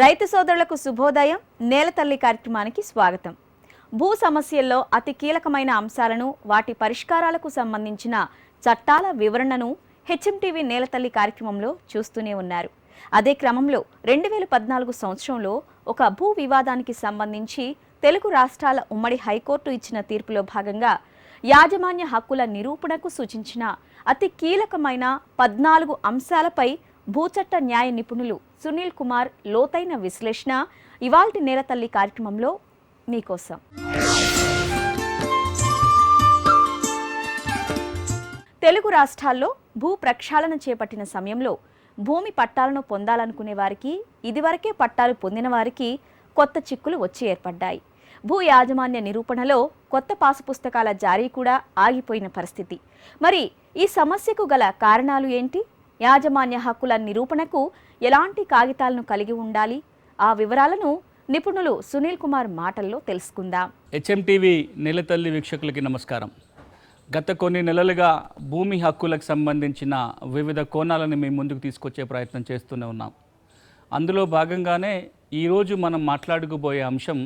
రైతు సోదరులకు శుభోదయం నేలతల్లి కార్యక్రమానికి స్వాగతం. భూ సమస్యల్లో అతి కీలకమైన అంశాలను వాటి పరిష్కారాలకు సంబంధించిన చట్టాల వివరణను హెచ్ఎంటీవీ నేలతల్లి కార్యక్రమంలో చూస్తూనే ఉన్నారు. అదే క్రమంలో రెండు వేల పద్నాలుగు సంవత్సరంలో ఒక భూ వివాదానికి సంబంధించి తెలుగు రాష్ట్రాల ఉమ్మడి హైకోర్టు ఇచ్చిన తీర్పులో భాగంగా యాజమాన్య హక్కుల నిరూపణకు సూచించిన అతి కీలకమైన పద్నాలుగు అంశాలపై భూచట్ట న్యాయ నిపుణులు సునీల్ కుమార్ లోతైన విశ్లేషణ. ఇవాల్టి నేలతల్లి కార్యక్రమంలో మీకోసం. తెలుగు రాష్ట్రాల్లో భూ ప్రక్షాళన చేపట్టిన సమయంలో భూమి పట్టాలను పొందాలనుకునే వారికి ఇదివరకే పట్టాలు పొందిన వారికి కొత్త చిక్కులు వచ్చి ఏర్పడ్డాయి. భూ యాజమాన్య నిరూపణలో కొత్త పాసు పుస్తకాల జారీ కూడా ఆగిపోయిన పరిస్థితి. మరి ఈ సమస్యకు గల కారణాలు ఏంటి? యాజమాన్య హక్కుల నిరూపణకు ఎలాంటి కాగితాలను కలిగి ఉండాలి? ఆ వివరాలను నిపుణులు సునీల్ కుమార్ మాటల్లో తెలుసుకుందాం. హెచ్ఎంటీవీ నెలతల్లి వీక్షకులకి నమస్కారం. గత కొన్ని నెలలుగా భూమి హక్కులకు సంబంధించిన వివిధ కోణాలను మేము ముందుకు తీసుకొచ్చే ప్రయత్నం చేస్తూనే ఉన్నాం. అందులో భాగంగానే ఈరోజు మనం మాట్లాడుకుపోయే అంశం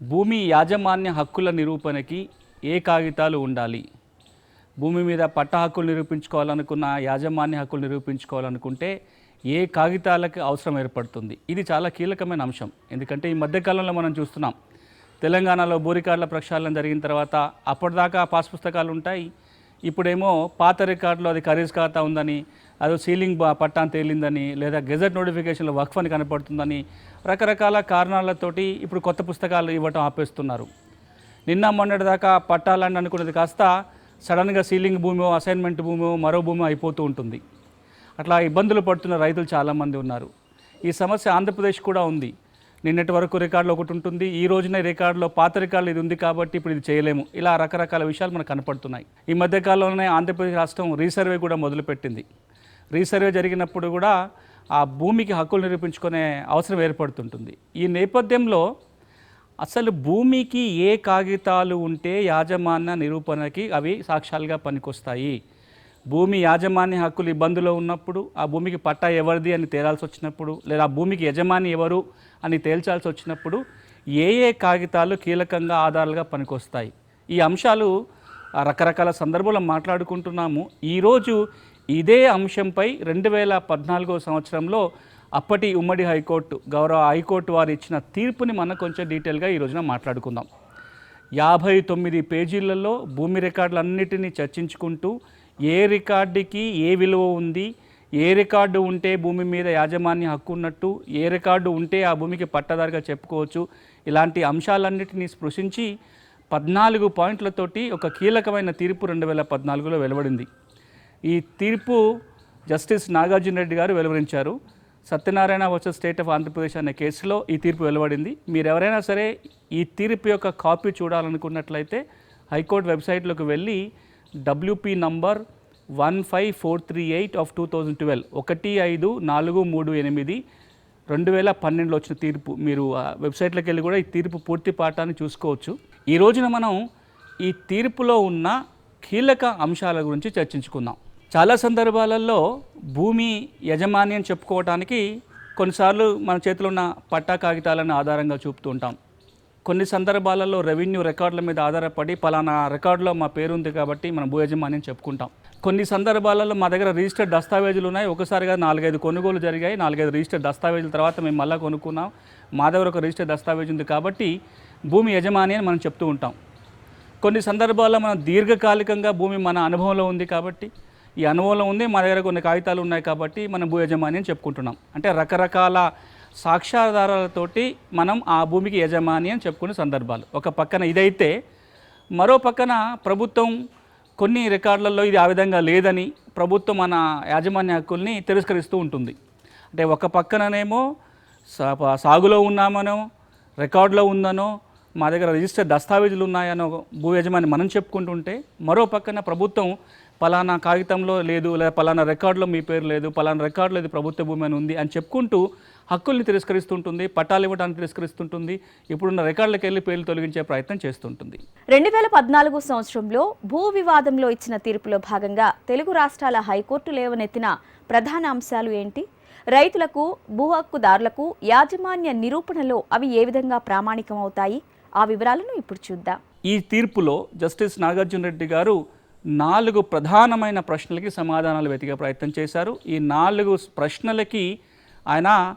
భూమి యాజమాన్య హక్కుల నిరూపణకి ఏ కాగితాలు ఉండాలి? భూమి మీద పట్ట హక్కులు నిరూపించుకోవాలనుకున్న యాజమాన్య హక్కులు నిరూపించుకోవాలనుకుంటే ఏ కాగితాలకు అవసరం ఏర్పడుతుంది? ఇది చాలా కీలకమైన అంశం. ఎందుకంటే ఈ మధ్యకాలంలో మనం చూస్తున్నాం తెలంగాణలో బోరికార్ల ప్రక్షాళన జరిగిన తర్వాత అప్పటిదాకా పాస్ పుస్తకాలు ఉంటాయి. ఇప్పుడేమో పాత రికార్డులో అది ఖరీజ్ ఖాతా ఉందని అదో సీలింగ్ బా పట్టాన్ తేలిందని లేదా గెజెట్ నోటిఫికేషన్లో వక్ఫ్ అని కనపడుతుందని రకరకాల కారణాలతోటి ఇప్పుడు కొత్త పుస్తకాలు ఇవ్వటం ఆపేస్తున్నారు. నిన్న మొన్నటి దాకా పట్టాలని అనుకున్నది కాస్త సడన్గా సీలింగ్ భూమి అసైన్మెంట్ భూమి మరో భూమి అయిపోతూ ఉంటుంది. అట్లా ఇబ్బందులు పడుతున్న రైతులు చాలామంది ఉన్నారు. ఈ సమస్య ఆంధ్రప్రదేశ్ కూడా ఉంది. నిన్నటి వరకు రికార్డులో ఒకటి ఉంటుంది. ఈ రోజున రికార్డులో పాత రికార్డులు ఇది ఉంది కాబట్టి ఇప్పుడు ఇది చేయలేము. ఇలా రకరకాల విషయాలు మనకు కనపడుతున్నాయి. ఈ మధ్యకాలంలోనే ఆంధ్రప్రదేశ్ రాష్ట్రం రీసర్వే కూడా మొదలుపెట్టింది. రీసర్వే జరిగినప్పుడు కూడా ఆ భూమికి హక్కులు నిరూపించుకునే అవసరం ఏర్పడుతుంటుంది. ఈ నేపథ్యంలో అసలు భూమికి ఏ కాగితాలు ఉంటే యాజమాన్య నిరూపణకి అవి సాక్ష్యాలుగా పనికొస్తాయి? భూమి యాజమాన్య హక్కులు ఇబ్బందులో ఉన్నప్పుడు ఆ భూమికి పట్టా ఎవరిది అని తేలాల్సి వచ్చినప్పుడు లేదా ఆ భూమికి యజమాని ఎవరు అని తేల్చాల్సి వచ్చినప్పుడు ఏ ఏ కాగితాలు కీలకంగా ఆధారాలుగా పనికొస్తాయి? ఈ అంశాలు రకరకాల సందర్భాల్లో మాట్లాడుకుంటున్నాము. ఈరోజు ఇదే అంశంపై రెండు వేల పద్నాలుగో సంవత్సరంలో అప్పటి ఉమ్మడి హైకోర్టు గౌరవ హైకోర్టు వారు ఇచ్చిన తీర్పుని మనం కొంచెం డీటెయిల్గా ఈ రోజున మాట్లాడుకుందాం. యాభై తొమ్మిది పేజీలలో భూమి రికార్డులన్నిటినీ చర్చించుకుంటూ ఏ రికార్డుకి ఏ విలువ ఉంది ఏ రికార్డు ఉంటే భూమి మీద యాజమాన్య హక్కు ఉన్నట్టు ఏ రికార్డు ఉంటే ఆ భూమికి పట్టదారుగా చెప్పుకోవచ్చు. ఇలాంటి అంశాలన్నిటినీ స్పృశించి పద్నాలుగు పాయింట్లతోటి ఒక కీలకమైన తీర్పు రెండు వేల పద్నాలుగులో వెలువడింది. ఈ తీర్పు జస్టిస్ నాగార్జున రెడ్డి గారు వెలువరించారు. Satyanarayana versus state of Andhra Pradesh అనే కేసులో ఈ తీర్పు వెలువడింది. మీరు ఎవరైనా సరే ఈ తీర్పు యొక్క కాపీ చూడాలనుకున్నట్లయితే హైకోర్టు వెబ్సైట్లోకి వెళ్ళి WP number one five four three eight of two thousand twelve ఒకటి ఐదు నాలుగు మూడు ఎనిమిది రెండు వేల పన్నెండులో వచ్చిన తీర్పు. మీరు ఆ వెబ్సైట్లోకి వెళ్ళి కూడా ఈ తీర్పు పూర్తి పాఠాన్ని చూసుకోవచ్చు. ఈ రోజున మనం ఈ తీర్పులో ఉన్న కీలక అంశాల గురించి చర్చించుకుందాం. చాలా సందర్భాలలో భూమి యజమాని అని కొన్నిసార్లు మన చేతిలో ఉన్న పట్టా కాగితాలను ఆధారంగా చూపుతూ ఉంటాం. కొన్ని సందర్భాలలో రెవెన్యూ రికార్డుల మీద ఆధారపడి పలానా రికార్డులో మా పేరు ఉంది కాబట్టి మనం భూ యజమాని అని చెప్పుకుంటాం. కొన్ని సందర్భాలలో మా దగ్గర రిజిస్టర్డ్ దస్తావేజులు ఉన్నాయి. ఒకసారిగా నాలుగైదు కొనుగోలు జరిగాయి. నాలుగైదు రిజిస్టర్డ్ దస్తావేజుల తర్వాత మేము మళ్ళీ కొనుక్కున్నాం. మా దగ్గర ఒక రిజిస్టర్డ్ దస్తావేజ్ ఉంది కాబట్టి భూమి యజమాని అని మనం చెప్తూ ఉంటాం. కొన్ని సందర్భాల్లో మనం దీర్ఘకాలికంగా భూమి మన అనుభవంలో ఉంది కాబట్టి ఈ అనుభవం ఉంది మా దగ్గర కొన్ని కాగితాలు ఉన్నాయి కాబట్టి మనం భూ యజమాని అని చెప్పుకుంటున్నాం. అంటే రకరకాల సాక్ష్యాధారాలతోటి మనం ఆ భూమికి యజమాని అని చెప్పుకునే సందర్భాలు. ఒక పక్కన ఇదైతే మరో పక్కన ప్రభుత్వం కొన్ని రికార్డులలో ఇది ఆ విధంగా లేదని ప్రభుత్వం మన యాజమాన్య హక్కుల్ని తిరస్కరిస్తూ ఉంటుంది. అంటే ఒక పక్కననేమో సా- సాగులో ఉన్నామనో రికార్డులో ఉందనో మా దగ్గర రిజిస్టర్ దస్తావేజులు ఉన్నాయనో భూ యజమాని మనం చెప్పుకుంటుంటే మరో పక్కన ప్రభుత్వం పలానా కాగితంలో లేదు లేదా పలానా రికార్డులో మీ పేరు లేదు పలానా రికార్డులో ఇది ప్రభుత్వ భూమి అని ఉంది అని చెప్పుకుంటూ హక్కుల్ని తిరస్కరిస్తుంటుంది పట్టాలు ఇవ్వడానికి తిరస్కరిస్తుంటుంది ఇప్పుడున్న రికార్డులకు వెళ్ళి పేర్లు తొలగించే ప్రయత్నం చేస్తుంటుంది. రెండు వేల పద్నాలుగు సంవత్సరంలో భూ వివాదంలో ఇచ్చిన తీర్పులో భాగంగా తెలుగు రాష్ట్రాల హైకోర్టు లేవనెత్తిన ప్రధాన అంశాలు ఏంటి? రైతులకు భూ హక్కుదారులకు యాజమాన్య నిరూపణలో అవి ఏ విధంగా ప్రామాణికమవుతాయి? ఆ వివరాలను ఇప్పుడు చూద్దాం. ఈ తీర్పులో జస్టిస్ నాగార్జున రెడ్డి గారు నాలుగు ప్రధానమైన ప్రశ్నలకి సమాధానాలు వెతికే ప్రయత్నం చేశారు. ఈ నాలుగు ప్రశ్నలకి ఆయన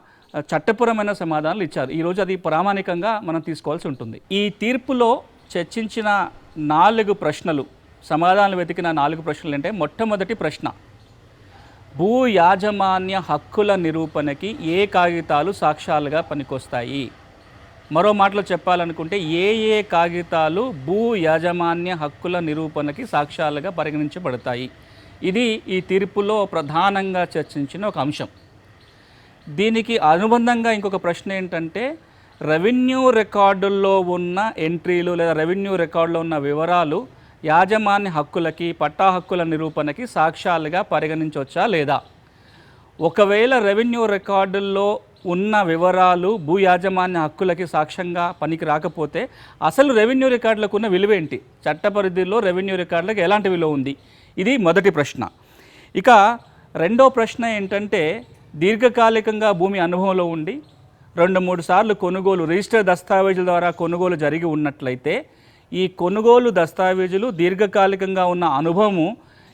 చట్టపరమైన సమాధానాలు ఇచ్చారు. ఈరోజు అది ప్రామాణికంగా మనం తీసుకోవాల్సి ఉంటుంది. ఈ తీర్పులో చర్చించిన నాలుగు ప్రశ్నలు సమాధానాలు వెతికిన నాలుగు ప్రశ్నలు అంటే మొట్టమొదటి ప్రశ్న భూ యాజమాన్య హక్కుల నిరూపణకి ఏ కాగితాలు సాక్ష్యాలుగా పనికొస్తాయి? మరో మాటలో చెప్పాలనుకుంటే ఏ ఏ కాగితాలు భూ యాజమాన్య హక్కుల నిరూపణకి సాక్ష్యాలుగా పరిగణించబడతాయి? ఇది ఈ తీర్పులో ప్రధానంగా చర్చించిన ఒక అంశం. దీనికి అనుబంధంగా ఇంకొక ప్రశ్న ఏంటంటే రెవెన్యూ రికార్డుల్లో ఉన్న ఎంట్రీలు లేదా రెవెన్యూ రికార్డులో ఉన్న వివరాలు యాజమాన్య హక్కులకి పట్టా హక్కుల నిరూపణకి సాక్ష్యాలుగా పరిగణించవచ్చా లేదా? ఒకవేళ రెవెన్యూ రికార్డుల్లో ఉన్న వివరాలు భూ యాజమాన్య హక్కులకి సాక్ష్యంగా పనికి రాకపోతే అసలు రెవెన్యూ రికార్డులకు ఉన్న విలువ ఏంటి? చట్ట పరిధిలో రెవెన్యూ రికార్డులకు ఎలాంటి విలువ ఉంది? ఇది మొదటి ప్రశ్న. ఇక రెండో ప్రశ్న ఏంటంటే దీర్ఘకాలికంగా భూమి అనుభవంలో ఉండి రెండు మూడు సార్లు కొనుగోలు రిజిస్టర్ దస్తావేజుల ద్వారా కొనుగోలు జరిగి ఉన్నట్లయితే ఈ కొనుగోలు దస్తావేజులు దీర్ఘకాలికంగా ఉన్న అనుభవము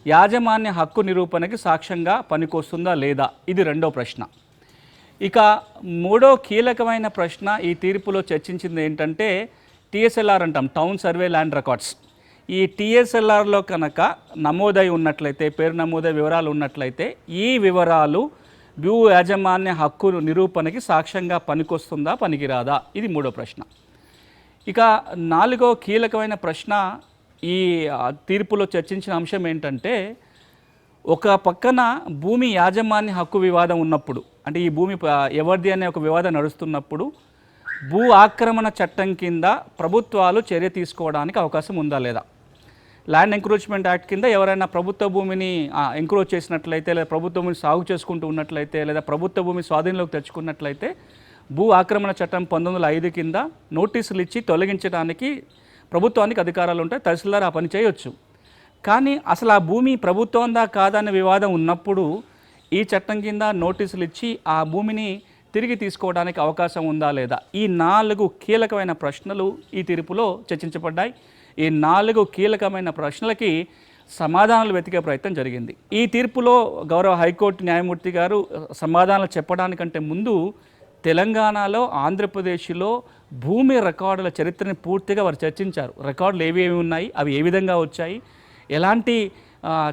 యాజమాన్య హక్కు నిరూపణకి సాక్ష్యంగా పనికొస్తుందా లేదా? ఇది రెండో ప్రశ్న. ఇక మూడో కీలకమైన ప్రశ్న ఈ తీర్పులో చర్చించింది ఏంటంటే టీఎస్ఎల్ఆర్ అంటాం టౌన్ సర్వే ల్యాండ్ రికార్డ్స్. ఈ టీఎస్ఎల్ఆర్లో కనుక నమోదై ఉన్నట్లయితే పేరు నమోదై వివరాలు ఉన్నట్లయితే ఈ వివరాలు భూ యాజమాన్య హక్కు నిరూపణకి సాక్ష్యంగా పనికొస్తుందా పనికిరాదా? ఇది మూడో ప్రశ్న. ఇక నాలుగో కీలకమైన ప్రశ్న ఈ తీర్పులో చర్చించిన అంశం ఏంటంటే ఒక పక్కన భూమి యాజమాన్య హక్కు వివాదం ఉన్నప్పుడు అంటే ఈ భూమి ఎవరిది అనే ఒక వివాదం నడుస్తున్నప్పుడు భూ ఆక్రమణ చట్టం కింద ప్రభుత్వాలు చర్య తీసుకోవడానికి అవకాశం ఉందా లేదా? ల్యాండ్ ఎంక్రోచ్మెంట్ యాక్ట్ కింద ఎవరైనా ప్రభుత్వ భూమిని ఎంక్రోచ్ చేసినట్లయితే లేదా ప్రభుత్వ భూమిని సాగు చేసుకుంటూ ఉన్నట్లయితే లేదా ప్రభుత్వ భూమి స్వాధీనంలోకి తెచ్చుకున్నట్లయితే భూ ఆక్రమణ చట్టం పంతొమ్మిది వందల ఐదు కింద నోటీసులు ఇచ్చి తొలగించడానికి ప్రభుత్వానికి అధికారాలు ఉంటాయి తహసీల్దార్ ఆ పని చేయొచ్చు. కానీ అసలు ఆ భూమి ప్రభుత్వందా కాదనే వివాదం ఉన్నప్పుడు ఈ చట్టం కింద నోటీసులు ఇచ్చి ఆ భూమిని తిరిగి తీసుకోవడానికి అవకాశం ఉందా లేదా? ఈ నాలుగు కీలకమైన ప్రశ్నలు ఈ తీర్పులో చర్చించబడ్డాయి. ఈ నాలుగు కీలకమైన ప్రశ్నలకి సమాధానాలు వెతికే ప్రయత్నం జరిగింది. ఈ తీర్పులో గౌరవ హైకోర్టు న్యాయమూర్తి గారు సమాధానాలు చెప్పడానికంటే ముందు తెలంగాణలో ఆంధ్రప్రదేశ్లో భూమి రికార్డుల చరిత్రని పూర్తిగా వారు చర్చించారు. రికార్డులు ఏవేవి ఉన్నాయి? అవి ఏ విధంగా వచ్చాయి? ఎలాంటి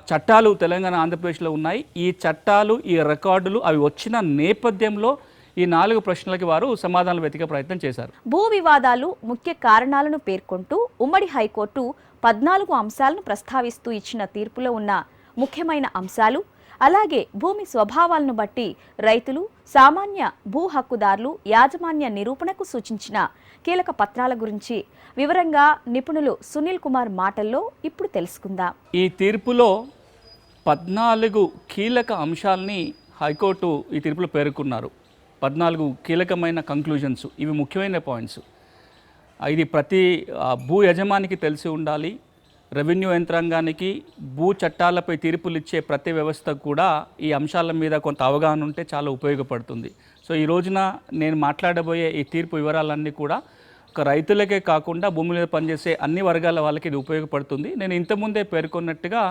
చట్టాలు తెలంగాణ ఆంధ్రప్రదేశ్లో ఉన్నాయి. ఈ చట్టాలు ఈ రికార్డులు అవి వచ్చిన నేపథ్యంలో ఈ నాలుగు ప్రశ్నలకి వారు సమాధానాలు వెతికే ప్రయత్నం చేశారు. భూ వివాదాలు ముఖ్య కారణాలను పేర్కొంటూ ఉమ్మడి హైకోర్టు పద్నాలుగు అంశాలను ప్రస్తావిస్తూ ఇచ్చిన తీర్పులో ఉన్న ముఖ్యమైన అంశాలు అలాగే భూమి స్వభావాలను బట్టి రైతులు సామాన్య భూ హక్కుదారులు యాజమాన్య నిరూపణకు సూచించిన కీలక పత్రాల గురించి. వివరంగా నిపుణులు సునీల్ కుమార్ మాటల్లో ఇప్పుడు తెలుసుకుందాం. ఈ తీర్పులో పద్నాలుగు కీలక అంశాలని హైకోర్టు ఈ తీర్పులో పేర్కొన్నారు. పద్నాలుగు కీలకమైన కంక్లూజన్స్ ఇవి ముఖ్యమైన పాయింట్స్ ఇది ప్రతి భూ యజమానికి తెలిసి ఉండాలి రెవెన్యూ యంత్రాంగానికి భూ చట్టాలపై తీర్పులు ఇచ్చే ప్రతి వ్యవస్థ కూడా ఈ అంశాల మీద కొంత అవగాహన ఉంటే చాలా ఉపయోగపడుతుంది. సో ఈ రోజున నేను మాట్లాడబోయే ఈ తీర్పు వివరాలన్నీ కూడా ఒక రైతులకే కాకుండా భూమి మీద పనిచేసే అన్ని వర్గాల వాళ్ళకి ఇది ఉపయోగపడుతుంది. నేను ఇంతకుముందే పేర్కొన్నట్టుగా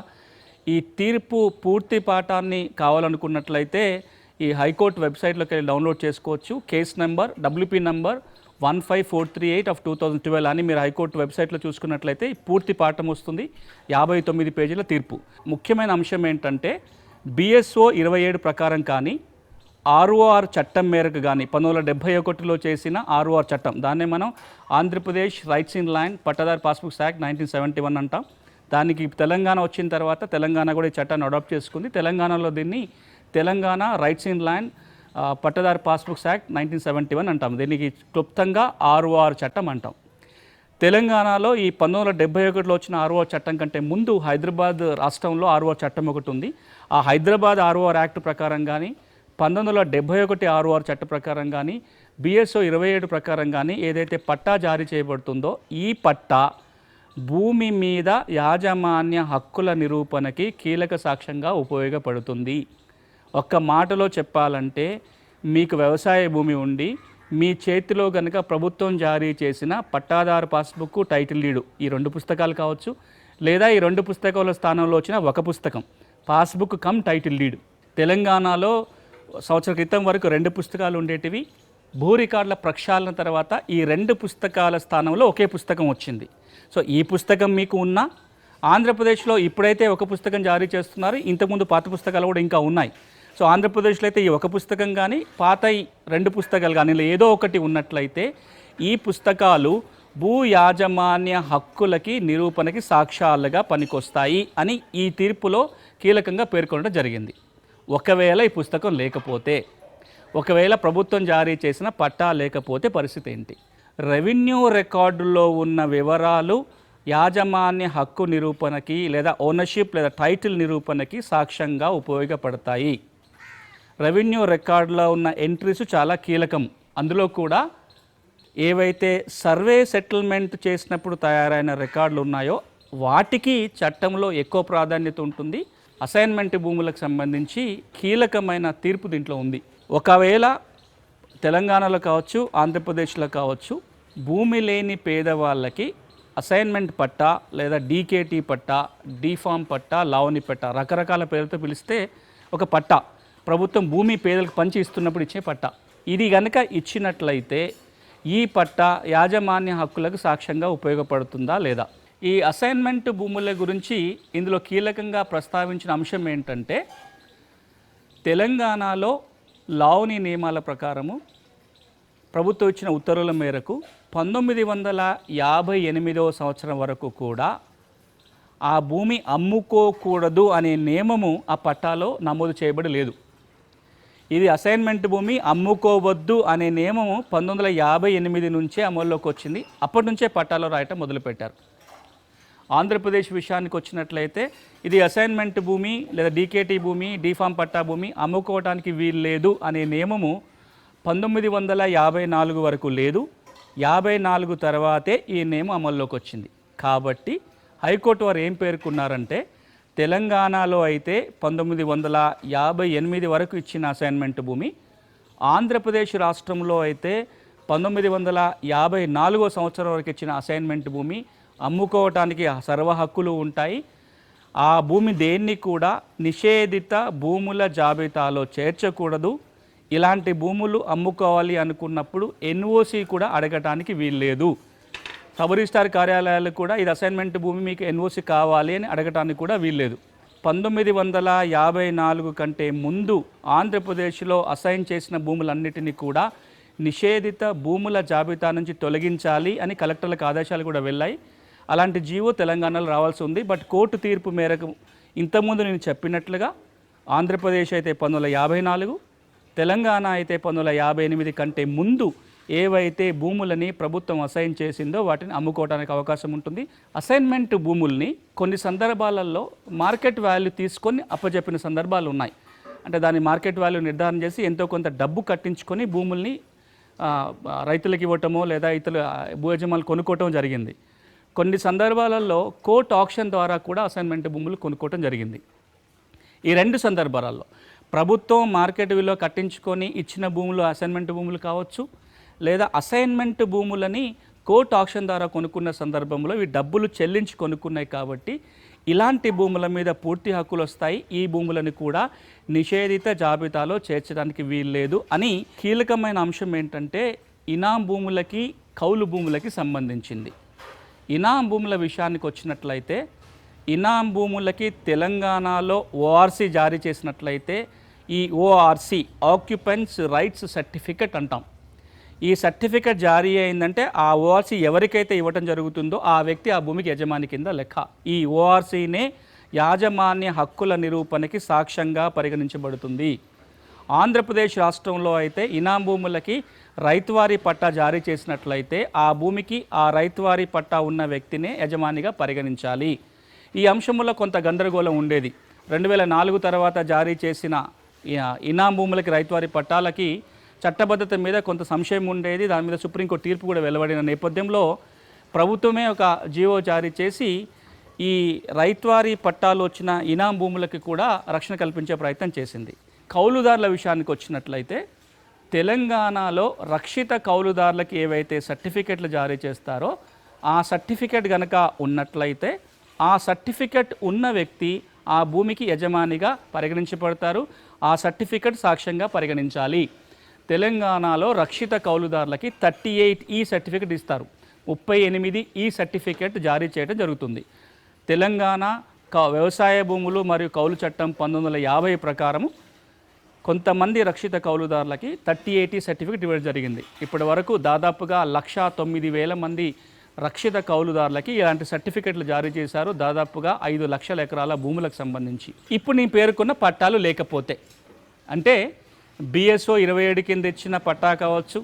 ఈ తీర్పు పూర్తి పాఠాన్ని కావాలనుకున్నట్లయితే ఈ హైకోర్టు వెబ్సైట్లోకి వెళ్ళి డౌన్లోడ్ చేసుకోవచ్చు. Case number WP number one five four three eight of two thousand twelve అని మీరు హైకోర్టు వెబ్సైట్లో చూసుకున్నట్లయితే పూర్తి పాఠం వస్తుంది. యాభై తొమ్మిది పేజీల తీర్పు. ముఖ్యమైన అంశం ఏంటంటే బిఎస్ఓ ఇరవై ఏడు ప్రకారం కానీ ఆర్ఓఆర్ చట్టం మేరకు కానీ పంతొమ్మిది వందల డెబ్బై ఒకటిలో చేసిన ఆర్ఓఆర్ చట్టం దాన్నే మనం Andhra Pradesh rights in land pattadar passbooks act nineteen seventy one అంటాం. దానికి తెలంగాణ వచ్చిన తర్వాత తెలంగాణ కూడా ఈ చట్టాన్ని అడాప్ట్ చేసుకుంది. తెలంగాణలో దీన్ని Telangana rights in land pattadar passbooks act nineteen seventy one అంటాం. దీనికి క్లుప్తంగా ఆర్ఓఆర్ చట్టం అంటాం. తెలంగాణలో ఈ పంతొమ్మిది వందల డెబ్బై ఒకటిలో వచ్చిన ఆర్ఓ చట్టం కంటే ముందు హైదరాబాద్ రాష్ట్రంలో ఆర్ఓ చట్టం ఒకటి ఉంది. ఆ హైదరాబాద్ ఆర్ఓఆర్ యాక్ట్ ప్రకారం కానీ పంతొమ్మిది వందల డెబ్బై ఒకటి ఆర్ఓఆర్ చట్ట ప్రకారం కానీ బిఎస్ఓ ఇరవై ఏడు ప్రకారం కానీ ఏదైతే పట్టా జారీ చేయబడుతుందో ఈ పట్టా భూమి మీద యాజమాన్య హక్కుల నిరూపణకి కీలక సాక్ష్యంగా ఉపయోగపడుతుంది. ఒక్క మాటలో చెప్పాలంటే మీకు వ్యవసాయ భూమి ఉండి మీ చేతిలో కనుక ప్రభుత్వం జారీ చేసిన పట్టాదారు పాస్బుక్ టైటిల్ లీడు ఈ రెండు పుస్తకాలు కావచ్చు లేదా ఈ రెండు పుస్తకాల స్థానంలో వచ్చిన ఒక పుస్తకం పాస్బుక్ కమ్ టైటిల్ లీడ్ తెలంగాణలో సంవత్సర క్రితం వరకు రెండు పుస్తకాలు ఉండేటివి. భూ రికార్డుల ప్రక్షాళన తర్వాత ఈ రెండు పుస్తకాల స్థానంలో ఒకే పుస్తకం వచ్చింది. సో ఈ పుస్తకం మీకు ఉన్నా ఆంధ్రప్రదేశ్లో ఇప్పుడైతే ఒక పుస్తకం జారీ చేస్తున్నారు. ఇంతకుముందు పాత పుస్తకాలు కూడా ఇంకా ఉన్నాయి. సో ఆంధ్రప్రదేశ్లో అయితే ఈ ఒక పుస్తకం కానీ పాత రెండు పుస్తకాలు కానీ ఇలా ఏదో ఒకటి ఉన్నట్లయితే ఈ పుస్తకాలు భూ యాజమాన్య హక్కులకి నిరూపణకి సాక్ష్యాలుగా పనికొస్తాయి అని ఈ తీర్పులో కీలకంగా పేర్కొనడం జరిగింది. ఒకవేళ ఈ పుస్తకం లేకపోతే ఒకవేళ ప్రభుత్వం జారీ చేసిన పట్టా లేకపోతే పరిస్థితి ఏంటి? రెవెన్యూ రికార్డుల్లో ఉన్న వివరాలు యాజమాన్య హక్కు నిరూపణకి లేదా ఓనర్షిప్ లేదా టైటిల్ నిరూపణకి సాక్ష్యంగా ఉపయోగపడతాయి. రెవెన్యూ రికార్డులో ఉన్న ఎంట్రీస్ చాలా కీలకం. అందులో కూడా ఏవైతే సర్వే సెటిల్మెంట్ చేసినప్పుడు తయారైన రికార్డులు ఉన్నాయో వాటికి చట్టంలో ఎక్కువ ప్రాధాన్యత ఉంటుంది. అసైన్మెంట్ భూములకు సంబంధించి కీలకమైన తీర్పు దీంట్లో ఉంది. ఒకవేళ తెలంగాణలో కావచ్చు ఆంధ్రప్రదేశ్లో కావచ్చు భూమి లేని పేదవాళ్ళకి అసైన్మెంట్ పట్టా లేదా డీకేటీ పట్టా డీఫామ్ పట్టా లావణి పట్టా రకరకాల పేర్లతో పిలిస్తే ఒక పట్టా. ప్రభుత్వం భూమి పేదలకు పంచి ఇస్తున్నప్పుడు ఇచ్చే పట్టా. ఇది కనుక ఇచ్చినట్లయితే ఈ పట్టా యాజమాన్య హక్కులకు సాక్ష్యంగా ఉపయోగపడుతుందా లేదా? ఈ అసైన్మెంట్ భూముల గురించి ఇందులో కీలకంగా ప్రస్తావించిన అంశం ఏంటంటే తెలంగాణలో లావణి నియమాల ప్రకారము ప్రభుత్వం ఇచ్చిన ఉత్తర్వుల మేరకు పంతొమ్మిది వందల యాభై ఎనిమిదవ సంవత్సరం వరకు కూడా ఆ భూమి అమ్ముకోకూడదు అనే నియమము ఆ పట్టాలో నమోదు చేయబడి లేదు. ఇది అసైన్మెంట్ భూమి అమ్ముకోవద్దు అనే నియమము పంతొమ్మిది వందల యాభై ఎనిమిది నుంచే అమల్లోకి వచ్చింది. అప్పటి నుంచే పట్టాలో రాయటం మొదలుపెట్టారు. ఆంధ్రప్రదేశ్ విషయానికి వచ్చినట్లయితే ఇది అసైన్మెంట్ భూమి లేదా డీకేటీ భూమి డీఫామ్ పట్టా భూమి అమ్ముకోవడానికి వీలు లేదు అనే నియమము పంతొమ్మిది వందల యాభై నాలుగు వరకు లేదు. యాభై నాలుగు తర్వాతే ఈ నియమం అమల్లోకి వచ్చింది. కాబట్టి హైకోర్టు వారు ఏం పేర్కొన్నారంటే తెలంగాణలో అయితే పంతొమ్మిది వందల యాభై ఎనిమిది వరకు ఇచ్చిన అసైన్మెంట్ భూమి. ఆంధ్రప్రదేశ్ రాష్ట్రంలో అయితే పంతొమ్మిది వందల యాభై నాలుగో సంవత్సరం వరకు ఇచ్చిన అసైన్మెంట్ భూమి. అమ్ముకోవటానికి సర్వ హక్కులు ఉంటాయి. ఆ భూమి దేన్ని కూడా నిషేధిత భూముల జాబితాలో చేర్చకూడదు. ఇలాంటి భూములు అమ్ముకోవాలి అనుకున్నప్పుడు ఎన్ఓసి కూడా అడగటానికి వీల్లేదు. సబ్ రిజిస్టార్ కార్యాలయాలు కూడా ఇది అసైన్మెంట్ భూమి మీకు ఎన్ఓసి కావాలి అని అడగటానికి కూడా వీల్లేదు. పంతొమ్మిది వందల యాభై నాలుగు కంటే ముందు ఆంధ్రప్రదేశ్లో అసైన్ చేసిన భూములన్నిటినీ కూడా నిషేధిత భూముల జాబితా నుంచి తొలగించాలి అని కలెక్టర్లకు ఆదేశాలు కూడా వెళ్ళాయి. అలాంటి జీవో తెలంగాణలో రావాల్సి ఉంది. బట్ కోర్టు తీర్పు మేరకు ఇంతకుముందు నేను చెప్పినట్లుగా ఆంధ్రప్రదేశ్ అయితే పంతొమ్మిది వందల యాభై నాలుగు తెలంగాణ అయితే పంతొమ్మిది వందల యాభై ఎనిమిది కంటే ముందు ఏవైతే భూములని ప్రభుత్వం అసైన్ చేసిందో వాటిని అమ్ముకోవడానికి అవకాశం ఉంటుంది. అసైన్మెంట్ భూముల్ని కొన్ని సందర్భాలలో మార్కెట్ వాల్యూ తీసుకొని అప్పచెప్పిన సందర్భాలు ఉన్నాయి. అంటే దాని మార్కెట్ వాల్యూ నిర్ధారణ చేసి ఎంతో కొంత డబ్బు కట్టించుకొని భూముల్ని రైతులకు ఇవ్వటమో లేదా ఇతర భూ యజమానులు కొనుక్కోవటం జరిగింది. కొన్ని సందర్భాలలో కోర్ట్ ఆప్షన్ ద్వారా కూడా అసైన్మెంట్ భూములు కొనుక్కోవటం జరిగింది. ఈ రెండు సందర్భాలలో ప్రభుత్వం మార్కెట్ విలువ కట్టించుకొని ఇచ్చిన భూములు అసైన్మెంట్ భూములు కావచ్చు లేదా అసైన్మెంట్ భూములని కోర్ట్ ఆప్షన్ ద్వారా కొనుక్కున్న సందర్భంలో ఈ డబ్బులు చెల్లించి కొనుక్కున్నాయి కాబట్టి ఇలాంటి భూముల మీద పూర్తి హక్కులు వస్తాయి. ఈ భూములను కూడా నిషేధిత జాబితాలో చేర్చడానికి వీల్లేదు అని కీలకమైన అంశం ఏంటంటే ఇనాం భూములకి కౌలు భూములకి సంబంధించింది. ఇనాం భూముల విషయానికి వచ్చినట్లయితే ఇనాం భూములకి తెలంగాణలో ఓఆర్సీ జారీ చేసినట్లయితే ఈ ఓఆర్సీ ఆక్యుపెన్స్ రైట్స్ సర్టిఫికెట్ అంటాం. ఈ సర్టిఫికెట్ జారీ అయిందంటే ఆ ఓఆర్సీ ఎవరికైతే ఇవ్వటం జరుగుతుందో ఆ వ్యక్తి ఆ భూమికి యజమాని కింద లెక్క. ఈ ఓఆర్సీనే యాజమాన్య హక్కుల నిరూపణకి సాక్ష్యంగా పరిగణించబడుతుంది. ఆంధ్రప్రదేశ్ రాష్ట్రంలో అయితే ఇనాం భూములకి రైతువారీ పట్టా జారీ చేసినట్లయితే ఆ భూమికి ఆ రైతువారీ పట్టా ఉన్న వ్యక్తినే యజమానిగా పరిగణించాలి. ఈ అంశంలో కొంత గందరగోళం ఉండేది. రెండు వేల నాలుగు తర్వాత జారీ చేసిన ఇనాం భూములకి రైతువారీ పట్టాలకి చట్టబద్ధత మీద కొంత సంశయం ఉండేది. దాని మీద సుప్రీంకోర్టు తీర్పు కూడా వెలువడిన నేపథ్యంలో ప్రభుత్వమే ఒక జీవో జారీ చేసి ఈ రైత్వారీ పట్టాలు వచ్చిన ఇనాం భూములకి కూడా రక్షణ కల్పించే ప్రయత్నం చేసింది. కౌలుదారుల విషయానికి వచ్చినట్లయితే తెలంగాణలో రక్షిత కౌలుదారులకి ఏవైతే సర్టిఫికెట్లు జారీ చేస్తారో ఆ సర్టిఫికెట్ గనక ఉన్నట్లయితే ఆ సర్టిఫికెట్ ఉన్న వ్యక్తి ఆ భూమికి యజమానిగా పరిగణించబడతారు. ఆ సర్టిఫికెట్ సాక్ష్యంగా పరిగణించాలి. తెలంగాణలో రక్షిత కౌలుదారులకి థర్టీ ఎయిట్ ఈ సర్టిఫికెట్ ఇస్తారు. ముప్పై ఎనిమిది ఈ సర్టిఫికెట్ జారీ చేయడం జరుగుతుంది. తెలంగాణ క- వ్యవసాయ భూములు మరియు కౌలు చట్టం పంతొమ్మిది వందల యాభై ప్రకారము కొంతమంది రక్షిత కౌలుదారులకి థర్టీ ఎయిటీ సర్టిఫికేట్ ఇవ్వడం జరిగింది. ఇప్పటి వరకు దాదాపుగా లక్ష తొమ్మిది వేల మంది రక్షిత కౌలుదారులకి ఇలాంటి సర్టిఫికెట్లు జారీ చేశారు. దాదాపుగా ఐదు లక్షల ఎకరాల భూములకు సంబంధించి. ఇప్పుడు నేను పేర్కొన్న పట్టాలు లేకపోతే. అంటే బిఎస్ఓ ఇరవై ఏడు కింద ఇచ్చిన పట్టా కావచ్చు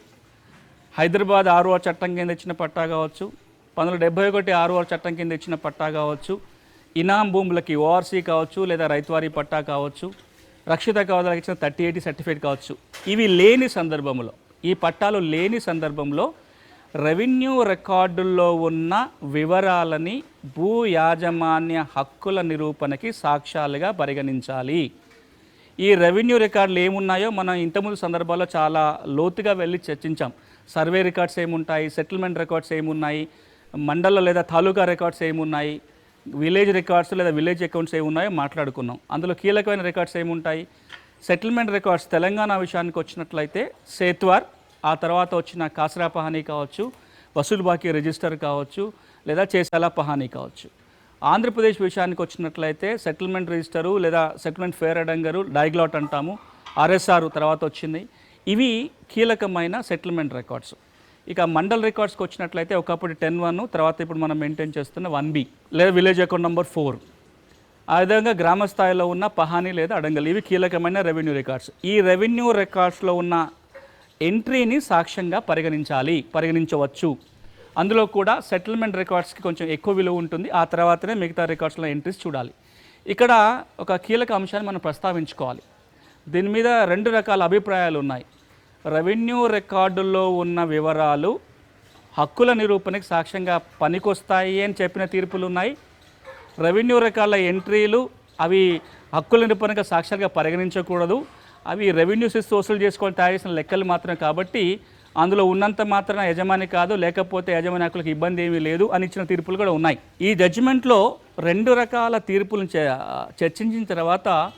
హైదరాబాద్ ఆర్ఓ చట్టం కింద ఇచ్చిన పట్టా కావచ్చు పంతొమ్మిది డెబ్బై ఒకటి ఆర్ఓ చట్టం కింద ఇచ్చిన పట్టా కావచ్చు ఇనాం భూములకి ఓఆర్సీ కావచ్చు లేదా రైతువారీ పట్టా కావచ్చు రక్షిత కవాదాలకు ఇచ్చిన థర్టీ ఎయిటీ సర్టిఫికేట్ కావచ్చు. ఇవి లేని సందర్భంలో ఈ పట్టాలు లేని సందర్భంలో రెవెన్యూ రికార్డుల్లో ఉన్న వివరాలని భూ యాజమాన్య హక్కుల నిరూపణకి సాక్ష్యాలుగా పరిగణించాలి. ఈ రెవెన్యూ రికార్డులు ఏమున్నాయో మనం ఇంతకుముందు సందర్భాల్లో చాలా లోతుగా వెళ్ళి చర్చించాం. సర్వే రికార్డ్స్ ఏముంటాయి సెటిల్మెంట్ రికార్డ్స్ ఏమున్నాయి మండల లేదా తాలూకా రికార్డ్స్ ఏమున్నాయి విలేజ్ రికార్డ్స్ లేదా విలేజ్ అకౌంట్స్ ఏమున్నాయో మాట్లాడుకున్నాం. అందులో కీలకమైన రికార్డ్స్ ఏముంటాయి? సెటిల్మెంట్ రికార్డ్స్ తెలంగాణ విషయానికి వచ్చినట్లయితే సేత్వార్ ఆ తర్వాత వచ్చిన కాసరా పహానీ కావచ్చు వసూలు బాకీ రిజిస్టర్ కావచ్చు లేదా చేసాల పహానీ కావచ్చు. ఆంధ్రప్రదేశ్ విషయానికి వచ్చినట్లయితే సెటిల్మెంట్ రిజిస్టరు లేదా సెటిల్మెంట్ ఫేర్ అడంగరు డైగ్లాట్ అంటాము. ఆర్ఎస్ఆర్ తర్వాత వచ్చింది. ఇవి కీలకమైన సెటిల్మెంట్ రికార్డ్స్. ఇక మండల్ రికార్డ్స్కి వచ్చినట్లయితే ఒకప్పుడు టెన్ వన్ తర్వాత ఇప్పుడు మనం మెయింటైన్ చేస్తున్న వన్ బి లేదా విలేజ్ అకౌంట్ నెంబర్ ఫోర్. ఆ విధంగా గ్రామ స్థాయిలో ఉన్న పహానీ లేదా అడంగల్ ఇవి కీలకమైన రెవెన్యూ రికార్డ్స్. ఈ రెవెన్యూ రికార్డ్స్లో ఉన్న ఎంట్రీని సాక్ష్యంగా పరిగణించాలి పరిగణించవచ్చు. అందులో కూడా సెటిల్మెంట్ రికార్డ్స్కి కొంచెం ఎక్కువ విలువ ఉంటుంది. ఆ తర్వాతనే మిగతా రికార్డ్స్లో ఎంట్రీస్ చూడాలి. ఇక్కడ ఒక కీలక అంశాన్ని మనం ప్రస్తావించుకోవాలి. దీని మీద రెండు రకాల అభిప్రాయాలు ఉన్నాయి. రెవెన్యూ రికార్డుల్లో ఉన్న వివరాలు హక్కుల నిరూపణకి సాక్ష్యంగా పనికొస్తాయి అని చెప్పిన తీర్పులు ఉన్నాయి. రెవెన్యూ రికార్డుల ఎంట్రీలు అవి హక్కుల నిరూపణగా సాక్ష్యాలుగా పరిగణించకూడదు. అవి రెవెన్యూ సిస్ వసూలు చేసుకొని తయారు చేసిన లెక్కలు మాత్రమే కాబట్టి అందులో ఉన్నంత మాత్రాన యజమాని కాదు లేకపోతే యజమాని హక్కులకు ఇబ్బంది ఏమీ లేదు అని ఇచ్చిన తీర్పులు కూడా ఉన్నాయి. ఈ జడ్జిమెంట్లో రెండు రకాల తీర్పులను చే- చర్చించిన తర్వాత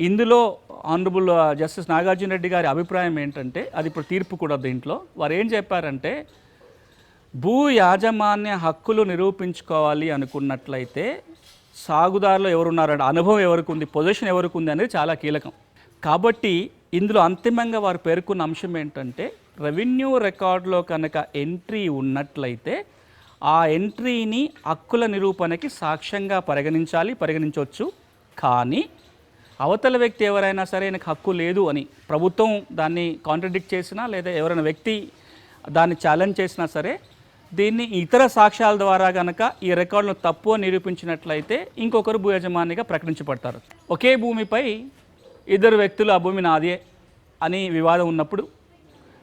ఇందులో honourable justice uh, Nagarjuna Reddy గారి అభిప్రాయం ఏంటంటే అది ఇప్పుడు తీర్పు కూడా దీంట్లో. వారు ఏం చెప్పారంటే భూ యాజమాన్య హక్కులు నిరూపించుకోవాలి అనుకున్నట్లయితే సాగుదారులు ఎవరున్నారంటే అనుభవం ఎవరికి ఉంది పొజిషన్ ఎవరికి ఉంది అనేది చాలా కీలకం. కాబట్టి ఇందులో అంతిమంగా వారు పేర్కొన్న అంశం ఏంటంటే రెవెన్యూ రికార్డులో కనుక ఎంట్రీ ఉన్నట్లయితే ఆ ఎంట్రీని హక్కుల నిరూపణకి సాక్ష్యంగా పరిగణించాలి పరిగణించవచ్చు. కానీ అవతల వ్యక్తి ఎవరైనా సరే ఆయనకు హక్కు లేదు అని ప్రభుత్వం దాన్ని కాంట్రడిక్ట్ చేసినా లేదా ఎవరైనా వ్యక్తి దాన్ని ఛాలెంజ్ చేసినా సరే దీన్ని ఇతర సాక్ష్యాల ద్వారా కనుక ఈ రికార్డును తప్పు అని నిరూపించినట్లయితే ఇంకొకరు భూ యజమానిగా ప్రకటించబడతారు. ఒకే భూమిపై ఇద్దరు వ్యక్తులు ఆ భూమి నాదే అని వివాదం ఉన్నప్పుడు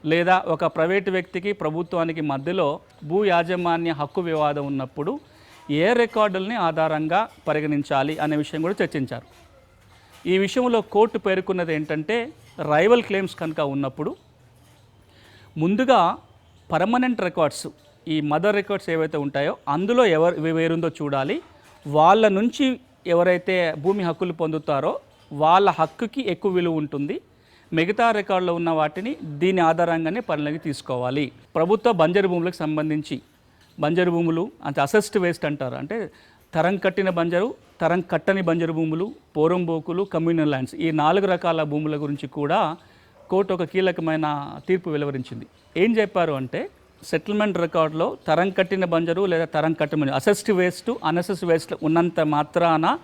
లేదా ఒక ప్రైవేటు వ్యక్తికి ప్రభుత్వానికి మధ్యలో భూ యాజమాన్య హక్కు వివాదం ఉన్నప్పుడు ఏ రికార్డుల్ని ఆధారంగా పరిగణించాలి అనే విషయం కూడా చర్చించారు. ఈ విషయంలో కోర్టు పేర్కొన్నది ఏంటంటే రైవల్ క్లెయిమ్స్ కనుక ఉన్నప్పుడు ముందుగా పర్మనెంట్ రికార్డ్స్ ఈ మదర్ రికార్డ్స్ ఏవైతే ఉంటాయో అందులో ఎవరు వేరుందో చూడాలి. వాళ్ళ నుంచి ఎవరైతే భూమి హక్కులు పొందుతారో వాళ్ళ హక్కుకి ఎక్కువ విలువ ఉంటుంది. మిగతా రికార్డులో ఉన్న వాటిని దీని ఆధారంగానే పనులకి తీసుకోవాలి. ప్రభుత్వ బంజరు భూములకు సంబంధించి బంజరు భూములు అంటే అసెస్ట్ వేస్ట్ అంటారు. అంటే తరం కట్టిన బంజరు తరం కట్టని బంజరు భూములు పోరంబోకులు కమ్యూనల్ ల్యాండ్స్ ఈ నాలుగు రకాల భూముల గురించి కూడా కోర్టు ఒక కీలకమైన తీర్పు వెలువరించింది. ఏం చెప్పారు అంటే సెటిల్మెంట్ రికార్డులో తరం కట్టిన బంజరు లేదా తరం కట్టమని అసెస్ట్ వేస్ట్ అనసెస్ట్ వేస్ట్ ఉన్నంత మాత్రాన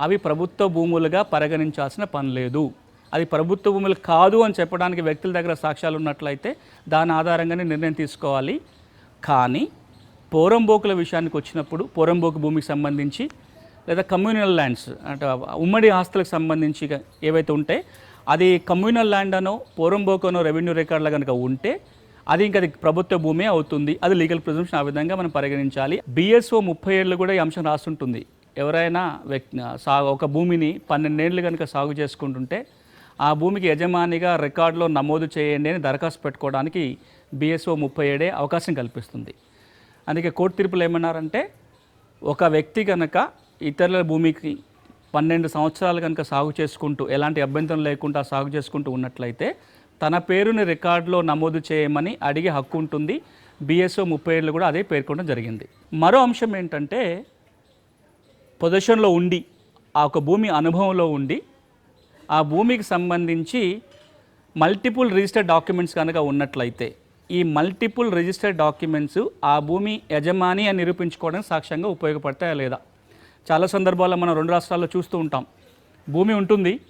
అవి ప్రభుత్వ భూములుగా పరిగణించాల్సిన పని లేదు. అది ప్రభుత్వ భూములు కాదు అని చెప్పడానికి వ్యక్తుల దగ్గర సాక్ష్యాలు ఉన్నట్లయితే దాని ఆధారంగానే నిర్ణయం తీసుకోవాలి. కానీ పోరంబోకుల విషయానికి వచ్చినప్పుడు పోరంబోకు భూమికి సంబంధించి లేదా కమ్యూనల్ ల్యాండ్స్ అంటే ఉమ్మడి ఆస్తులకు సంబంధించి ఏవైతే ఉంటే అది కమ్యూనల్ ల్యాండ్ అనో పోరంబోకనో రెవెన్యూ రికార్డులో కనుక ఉంటే అది ఇంకా అది ప్రభుత్వ భూమే అవుతుంది. అది లీగల్ ప్రిజంప్షన్ ఆ విధంగా మనం పరిగణించాలి. బిఎస్ఓ ముప్పై ఏళ్ళు కూడా ఈ అంశం రాస్తుంటుంది ఎవరైనా వ్యక్తి సా ఒక భూమిని పన్నెండేళ్ళు కనుక సాగు చేసుకుంటుంటే ఆ భూమికి యజమానిగా రికార్డులో నమోదు చేయండి అని దరఖాస్తు పెట్టుకోవడానికి బిఎస్ఓ ముప్పై ఏడే అవకాశం కల్పిస్తుంది. అందుకే కోర్టు తీర్పులు ఏమన్నారంటే ఒక వ్యక్తి కనుక ఇతరుల భూమికి పన్నెండు సంవత్సరాలు కనుక సాగు చేసుకుంటూ ఎలాంటి అభ్యంతరం లేకుండా సాగు చేసుకుంటూ ఉన్నట్లయితే తన పేరుని రికార్డులో నమోదు చేయమని అడిగే హక్కు ఉంటుంది. బిఎస్ఓ ముప్పై ఏళ్ళు కూడా అదే పేర్కొనడం జరిగింది. మరో అంశం ఏంటంటే పొజిషన్లో ఉండి ఆ ఒక భూమి అనుభవంలో ఉండి ఆ భూమికి సంబంధించి మల్టిపుల్ రిజిస్టర్డ్ డాక్యుమెంట్స్ కనుక ఉన్నట్లయితే ఈ మల్టిపుల్ రిజిస్టర్డ్ డాక్యుమెంట్స్ ఆ భూమి యజమాని అని నిరూపించుకోవడానికి సాక్ష్యంగా ఉపయోగపడతాయా లేదా? చాలా సందర్భాల్లో మనం రెండు రాష్ట్రాల్లో చూస్తూ ఉంటాం. భూమి ఉంటుంది.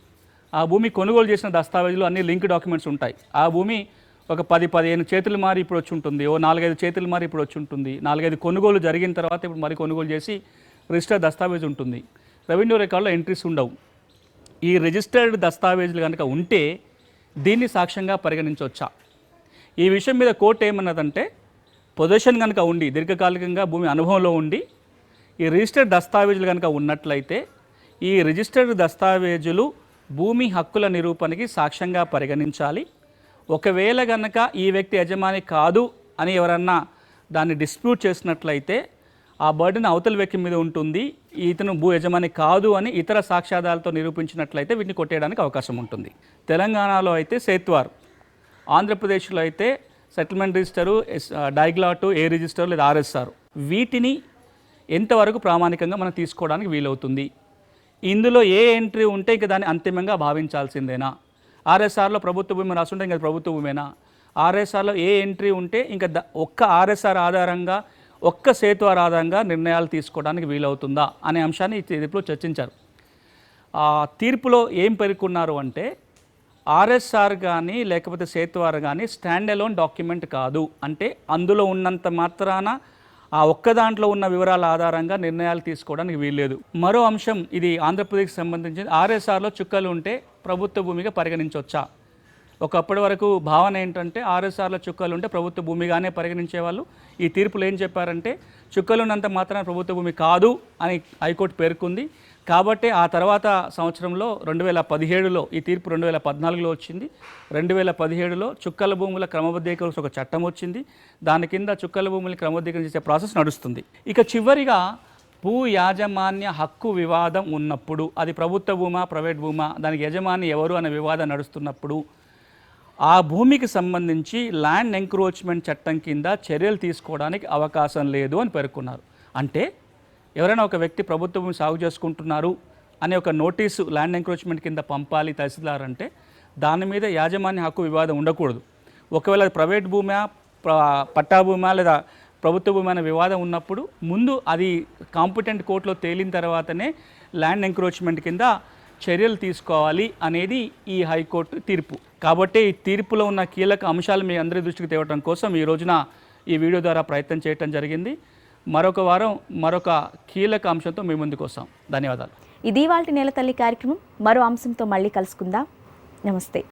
ఆ భూమి కొనుగోలు చేసిన దస్తావేజులు అన్ని లింక్ డాక్యుమెంట్స్ ఉంటాయి. ఆ భూమి ఒక పది పదిహేను చేతులు మారి ఇప్పుడు వచ్చి ఉంటుంది. ఓ నాలుగైదు చేతులు మారి ఇప్పుడు వచ్చి ఉంటుంది. నాలుగైదు కొనుగోలు జరిగిన తర్వాత ఇప్పుడు మరి కొనుగోలు చేసి రిజిస్టర్ దస్తావేజ్ ఉంటుంది. రెవెన్యూ రికార్డులో ఎంట్రీస్ ఉండవు. ఈ రిజిస్టర్డ్ దస్తావేజులు కనుక ఉంటే దీన్ని సాక్ష్యంగా పరిగణించవచ్చా? ఈ విషయం మీద కోర్టు ఏమన్నదంటే పొజిషన్ కనుక ఉండి దీర్ఘకాలికంగా భూమి అనుభవంలో ఉండి ఈ రిజిస్టర్డ్ దస్తావేజులు కనుక ఉన్నట్లయితే ఈ రిజిస్టర్డ్ దస్తావేజులు భూమి హక్కుల నిరూపణకి సాక్ష్యంగా పరిగణించాలి. ఒకవేళ కనుక ఈ వ్యక్తి యజమాని కాదు అని ఎవరన్నా దాన్ని డిస్ప్యూట్ చేసినట్లయితే ఆ బర్డెన్ అవతల వ్యక్తి మీద ఉంటుంది ఇతను భూ యజమాని కాదు అని ఇతర సాక్ష్యాధారాలతో నిరూపించినట్లయితే వీటిని కొట్టేయడానికి అవకాశం ఉంటుంది. తెలంగాణలో అయితే సేత్వార్ ఆంధ్రప్రదేశ్లో అయితే సెటిల్మెంట్ రిజిస్టరు ఎస్ డైగ్లాటు ఏ రిజిస్టర్ లేదా ఆర్ఎస్ఆర్ వీటిని ఎంతవరకు ప్రామాణికంగా మనం తీసుకోవడానికి వీలవుతుంది? ఇందులో ఏ ఎంట్రీ ఉంటే ఇంకా దాన్ని అంతిమంగా భావించాల్సిందేనా? ఆర్ఎస్ఆర్లో ప్రభుత్వ భూమి రాసుంటే ఇంకా ప్రభుత్వ భూమేనా? ఆర్ఎస్ఆర్లో ఏ ఎంట్రీ ఉంటే ఇంకా ఒక్క ఆర్ఎస్ఆర్ ఆధారంగా ఒక్క సేతు ఆధారంగా నిర్ణయాలు తీసుకోవడానికి వీలవుతుందా అనే అంశాన్ని ఈ తీర్పులో చర్చించారు. ఆ తీర్పులో ఏం పేర్కొన్నారు అంటే ఆర్ఎస్ఆర్ కానీ లేకపోతే సేతువార్ కానీ స్టాండ్ అలోన్ డాక్యుమెంట్ కాదు. అంటే అందులో ఉన్నంత మాత్రాన ఆ ఒక్క దాంట్లో ఉన్న వివరాల ఆధారంగా నిర్ణయాలు తీసుకోవడానికి వీల్లేదు. మరో అంశం ఇది ఆంధ్రప్రదేశ్కి సంబంధించి ఆర్ఎస్ఆర్లో చుక్కలు ఉంటే ప్రభుత్వ భూమిగా పరిగణించవచ్చా ఒకప్పటి వరకు భావన ఏంటంటే ఆర్ఎస్ఆర్ల చుక్కలు ఉంటే ప్రభుత్వ భూమిగానే పరిగణించేవాళ్ళు. ఈ తీర్పులు ఏం చెప్పారంటే చుక్కలు ఉన్నంత మాత్రాన ప్రభుత్వ భూమి కాదు అని హైకోర్టు పేర్కొంది. కాబట్టి ఆ తర్వాత సంవత్సరంలో రెండు వేల పదిహేడులో ఈ తీర్పు రెండు వేల పద్నాలుగులో వచ్చింది. రెండు వేల పదిహేడులో చుక్కల భూముల క్రమబద్ధీకరణ ఒక చట్టం వచ్చింది. దాని కింద చుక్కల భూములు క్రమబద్ధీకరణ చేసే ప్రాసెస్ నడుస్తుంది. ఇక చివరిగా భూ యాజమాన్య హక్కు వివాదం ఉన్నప్పుడు అది ప్రభుత్వ భూమా ప్రైవేట్ భూమా దానికి యజమాని ఎవరు అనే వివాదం నడుస్తున్నప్పుడు ఆ భూమికి సంబంధించి ల్యాండ్ ఎంక్రోచ్మెంట్ చట్టం కింద చర్యలు తీసుకోవడానికి అవకాశం లేదు అని పేర్కొన్నారు. అంటే ఎవరైనా ఒక వ్యక్తి ప్రభుత్వ భూమి సాగు చేసుకుంటున్నారు అనే ఒక నోటీసు ల్యాండ్ ఎంక్రోచ్మెంట్ కింద పంపాలి తహసీల్దార్ అంటే దాని మీద యాజమాన్య హక్కు వివాదం ఉండకూడదు. ఒకవేళ అది ప్రైవేట్ భూమా పట్టా భూమా లేదా ప్రభుత్వ భూమి అనే వివాదం ఉన్నప్పుడు ముందు అది కాంపిటెంట్ కోర్టులో తేలిన తర్వాతనే ల్యాండ్ ఎంక్రోచ్మెంట్ కింద చర్యలు తీసుకోవాలి అనేది ఈ హైకోర్టు తీర్పు. కాబట్టి ఈ తీర్పులో ఉన్న కీలక అంశాలు మీ అందరి దృష్టికి తేవడం కోసం ఈ రోజున ఈ వీడియో ద్వారా ప్రయత్నం చేయడం జరిగింది. మరొక వారం మరొక కీలక అంశంతో మీ ముందుకు వస్తాం. ధన్యవాదాలు. ఇది వాళ్ళ నేల తల్లి కార్యక్రమం మరో అంశంతో మళ్ళీ కలుసుకుందాం. నమస్తే.